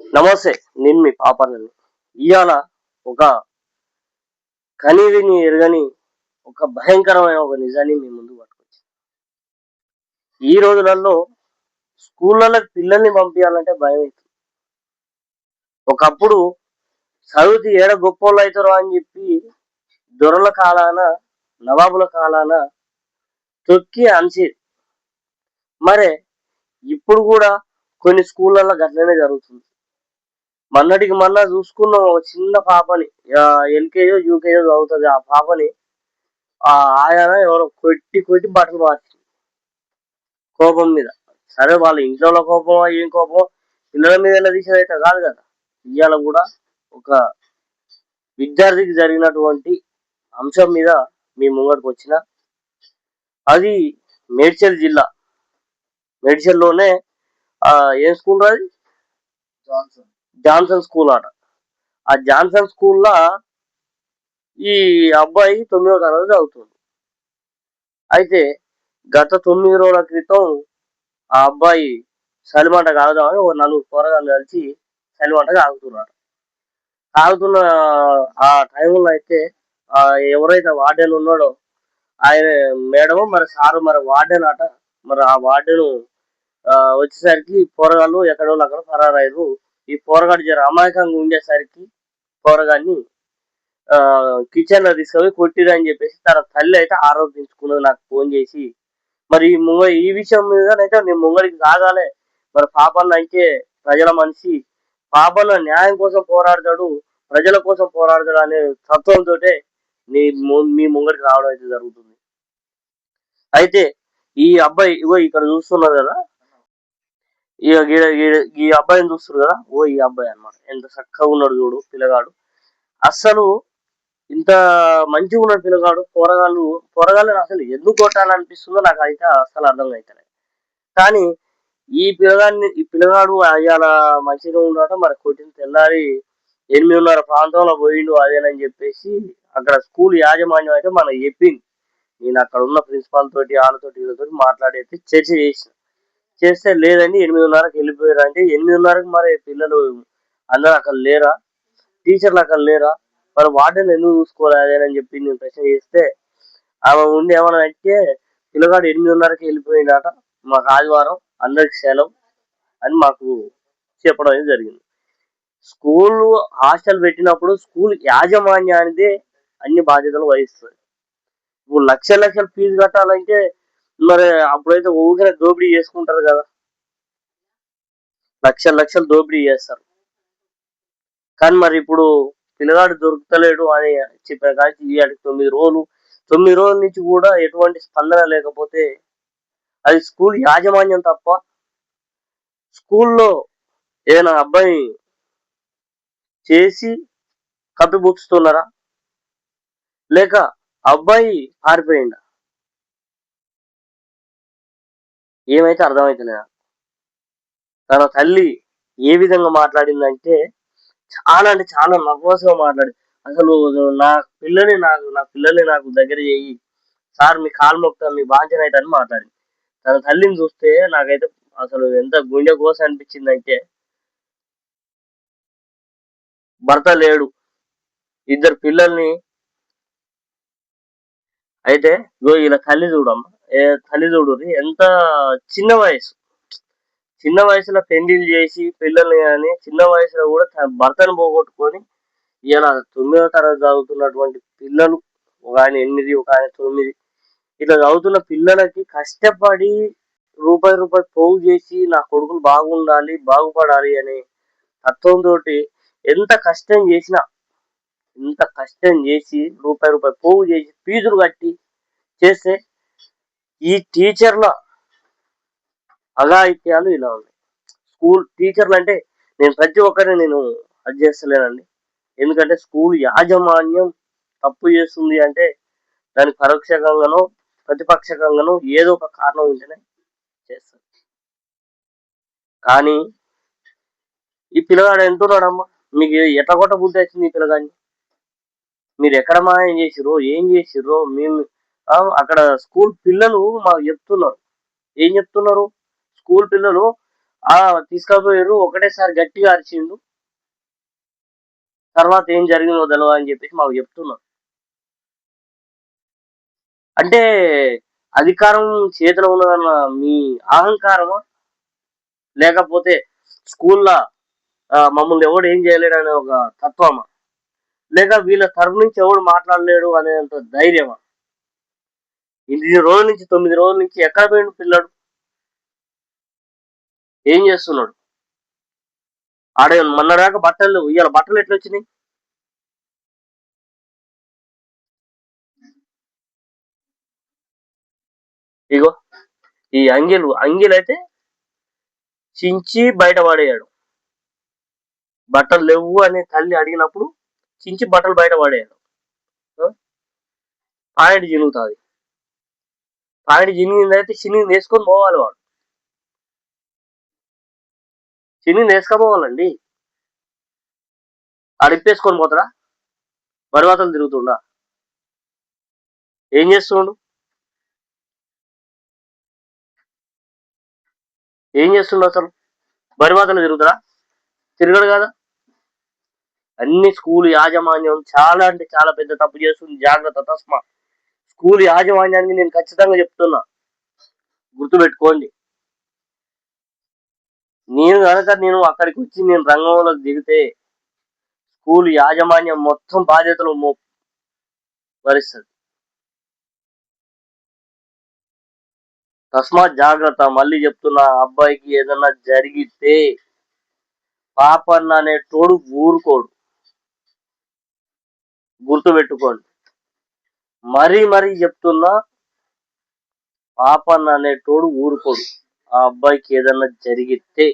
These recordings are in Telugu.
నమస్తే నేను మీ పాపనని. ఇవాళ ఒక కనీవిని ఎరగని ఒక భయంకరమైన ఒక నిజాన్ని మీ ముందు పట్టుకొచ్చి ఈ రోజులలో స్కూళ్ళలో పిల్లల్ని పంపించాలంటే భయం అవుతుంది ఒకప్పుడు చదువుతి ఏడ గొప్పోళ్ళు అవుతారో అని చెప్పి దొరల కాలాన నవాబుల కాలాన తొక్కి అనిచేది మరే ఇప్పుడు కూడా కొన్ని స్కూళ్ళల్లో గట్లనే జరుగుతుంది. మొన్నటికి మొన్న చూసుకున్నాం ఒక చిన్న పాపని. ఎల్కేజో యూకేజో చదువుతుంది ఆ పాపని. ఆ ఆయన ఎవరో కొట్టి కొట్టి బట్టలు మార్చింది కోపం మీద. సరే వాళ్ళ ఇంట్లో కోపం ఏం కోపం పిల్లల మీద ఎలా తీసేది అయితే కాదు కదా. ఇవాళ కూడా ఒక విద్యార్థికి జరిగినటువంటి అంశం మీద మీ ముంగడికి వచ్చిన అది మేడ్చల్ జిల్లా. మేడ్చల్లోనే ఏం స్కూల్ అది? జాన్సన్. జాన్సన్ స్కూల్ ఆట. ఆ జాన్సన్ స్కూల్లో ఈ అబ్బాయి తొమ్మిదో తరగతి చదువుతుంది అయితే గత తొమ్మిది రోజుల క్రితం ఆ అబ్బాయి చలిమంట కాగుదామని ఒక నలుగురు కూరగాయలు కలిసి చలిమంట కాగుతున్నారు కాగుతున్న ఆ టైంలో అయితే ఎవరైతే వార్డెన్ ఉన్నాడో ఆయన మేడం మరి సారు మరి వార్డెన్ అట మరి ఆ వార్డెన్ వచ్చేసరికి పోరగాళ్ళు ఎక్కడో అక్కడ పరారయ్యారు ఈ పోరగాడు జర అమాయకంగా ఉండేసరికి పోరగాన్ని కిచెన్లో తీసుకొని కొట్టిరని చెప్పేసి తన తల్లి అయితే ఆరోపించుకున్నది నాకు ఫోన్ చేసి. మరి ఈ ముంగ ఈ విషయం మీదనైతే నేను ముంగడికి సాగాలే. మరి పాపన్న అయితే ప్రజల మనిషి. పాపన్న న్యాయం కోసం పోరాడతాడు ప్రజల కోసం పోరాడతాడు అనే తత్వంతో నీ మీ ముంగడికి రావడం అయితే జరుగుతుంది. అయితే ఈ అబ్బాయి ఇగో ఇక్కడ చూస్తున్నారు కదా ఇక ఈ అబ్బాయిని చూస్తారు కదా? ఓ ఈ అబ్బాయి అనమాట ఎంత చక్కగా ఉన్నాడు చూడు పిల్లగాడు. అస్సలు ఇంత మంచిగా ఉన్నాడు పిల్లగాడు. కూరగాయలు కూరగాయలు అసలు ఎందుకు కొట్టాలనిపిస్తుందో నాకు అయితే అసలు అర్థం అవుతలేదు కానీ ఈ పిల్లగాడిని ఈ పిల్లగాడు అయ్యాల మంచిగా ఉన్నాడో మరి కొట్టిన తెల్లారి ఎనిమిదిన్నర ప్రాంతంలో పోయిండు అదేనని చెప్పేసి అక్కడ స్కూల్ యాజమాన్యం అయితే మనకు చెప్పింది. నేను అక్కడ ఉన్న ప్రిన్సిపాల్ తోటి వాళ్ళతోటి వీళ్ళతోటి మాట్లాడైతే చర్చ చేసిన. చేస్తే లేదండి ఎనిమిదిన్నరకు వెళ్ళిపోయారు అంటే ఎనిమిదిన్నరకు మరి పిల్లలు అందరూ అక్కడ లేరా? టీచర్లు అక్కడ లేరా? మరి వార్డెన్ ఎందుకు చూసుకోవాలి అని చెప్పి నేను ప్రశ్న చేస్తే ఆమె ఉండి ఏమన్నా అంటే పిల్లగాడు ఎనిమిదిన్నరకి వెళ్ళిపోయిందట మాకు ఆదివారం అందరికి సెలవు అని మాకు చెప్పడం అనేది జరిగింది. స్కూల్ హాస్టల్ పెట్టినప్పుడు స్కూల్ యాజమాన్యానిదే అన్ని బాధ్యతలు వహిస్తుంది. ఇప్పుడు లక్ష లక్షల ఫీజు కట్టాలంటే మరి అప్పుడైతే ఊరికే దోపిడీ చేసుకుంటారు కదా. లక్షల లక్షలు దోపిడీ చేస్తారు. కానీ మరి ఇప్పుడు పిల్లగాడు దొరుకుతలేడు అని చెప్పిన కానీ ఇవాళకి తొమ్మిది రోజులు తొమ్మిది రోజుల నుంచి కూడా ఎటువంటి స్పందన లేకపోతే అది స్కూల్ యాజమాన్యం తప్ప స్కూల్లో ఏదైనా అబ్బాయి చేసి కప్పిపుచ్చుతున్నారా? లేక అబ్బాయి పారిపోయిందా ఏమైతే అర్థమవుతుంది తన తల్లి ఏ విధంగా మాట్లాడిందంటే చాలా అంటే చాలా నర్వస్గా మాట్లాడి అసలు నా పిల్లని నాకు నా పిల్లల్ని నాకు దగ్గర చేయి. సార్ మీ కాలు మొక్తా మీ బాధ్యత అని మాట్లాడింది. తన తల్లిని చూస్తే నాకైతే అసలు ఎంత గుండె కోస అనిపించిందంటే భర్త లేడు. ఇద్దరు పిల్లల్ని అయితే ఇలా తల్లి చూడమ్మా. తల్లి ఎంత చిన్న వయసు. చిన్న వయసులో పెళ్ళిళ్ళు చేసి పిల్లల్ని కానీ చిన్న వయసులో కూడా భర్తను పోగొట్టుకొని ఇలా తొమ్మిదో తరగతి చదువుతున్నటువంటి పిల్లలు ఒక ఆయన ఎనిమిది ఒక ఆయన తొమ్మిది. ఇట్లా చదువుతున్న పిల్లలకి కష్టపడి రూపాయి రూపాయి పోగు చేసి నా కొడుకులు బాగుండాలి బాగుపడాలి అనే తత్వంతో ఎంత కష్టం చేసినా ఎంత కష్టం చేసి రూపాయి రూపాయి పోగు చేసి ఫీజులు కట్టి చేస్తే ఈ టీచర్ల అఘాయిత్యాలు ఇలా ఉన్నాయి. స్కూల్ టీచర్లు అంటే నేను ప్రతి ఒక్కరిని నేను అది చేస్తలేనండి. ఎందుకంటే స్కూల్ యాజమాన్యం తప్పు చేస్తుంది అంటే దానికి పరోక్షకంగానో ప్రతిపక్షకంగానో ఏదో ఒక కారణం ఉంటేనే చేస్తారు. కానీ ఈ పిల్లగాడు ఎంతున్నాడమ్మా మీకు ఎట్లా కొట్ట బుద్ధి వచ్చింది ఈ పిల్లగాడిని? మీరు ఎక్కడ మాయం చేసిరో ఏం చేసిరో మేము అక్కడ స్కూల్ పిల్లలు మాకు చెప్తున్నారు. ఏం చెప్తున్నారు? స్కూల్ పిల్లలు ఆ తీసుకపోయారు ఒకటేసారి గట్టిగా అరిచిండు తర్వాత ఏం జరిగిందో తెలియదు అని చెప్పేసి మాకు చెప్తున్నారు. అంటే అధికారం చేతిలో ఉన్నదన్న మీ అహంకారమా? లేకపోతే స్కూల్లో మమ్మల్ని ఎవడు ఏం చేయలేడు అనే ఒక తత్వమా? లేక వీళ్ళ తరపు నుంచి ఎవడు మాట్లాడలేడు అనేంత ధైర్యమా? ఎనిమిది రోజుల నుంచి తొమ్మిది రోజుల నుంచి ఎక్కడ పోయిండు పిల్లడు? ఏం చేస్తున్నాడు? ఆడే మొన్నదాకా బట్టలు ఇవాళ బట్టలు ఎట్లా వచ్చినాయి ఇగో ఈ అంగిలు అంగిలు అయితే చించి బయట పడేయాడు బట్టలు లేవు అని తల్లి అడిగినప్పుడు చించి బట్టలు బయట పడేయాడు పాయింట్ చినుగుతుంది పాయింట్ చినిగింది అయితే చినిగింది వేసుకొని పోవాలి వాడు. చినిగింది వేసుకోపోవాలండి. అడిప్పేసుకొని పోతాడా? బరివాతలు తిరుగుతుండా? ఏం చేస్తుండు? ఏం చేస్తుండు అసలు? బరివాతలు తిరుగుతాడా? తిరగడు కదా? అన్ని స్కూల్ యాజమాన్యం చాలా అంటే చాలా పెద్ద తప్పు చేస్తుంది. జాగ్రత్త తస్మా. స్కూల్ యాజమాన్యానికి నేను ఖచ్చితంగా చెప్తున్నా. గుర్తుపెట్టుకోండి. నేను కనుక నేను అక్కడికి వచ్చి నేను రంగంలోకి దిగితే స్కూల్ యాజమాన్యం మొత్తం బాధ్యతలు మో భరిస్తుంది. తస్మాత్ జాగ్రత్త మళ్ళీ చెప్తున్నా అబ్బాయికి ఏదన్నా జరిగితే పాపన్న అనే తోడు ఊరుకోడు. గుర్తుపెట్టుకోండి. మరీ మరీ చెప్తున్నా పాపన్న అనేటోడు ఊరుకోడు. ఆ అబ్బాయికి ఏదన్నా జరిగితే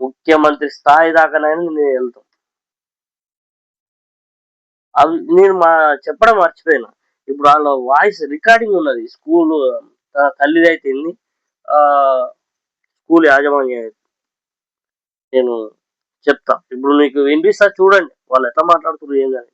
ముఖ్యమంత్రి స్థాయి దాకానైనా నేను వెళ్తాం అవి నేను మా చెప్పడం మర్చిపోయినా. ఇప్పుడు వాళ్ళ వాయిస్ రికార్డింగ్ ఉన్నది. స్కూల్ తల్లిది అయితే స్కూల్ యాజమాన్యం నేను చెప్తా. ఇప్పుడు నీకు వినిపిస్తా చూడండి. వాళ్ళు ఎట్లా మాట్లాడుతున్నారు ఏం కానీ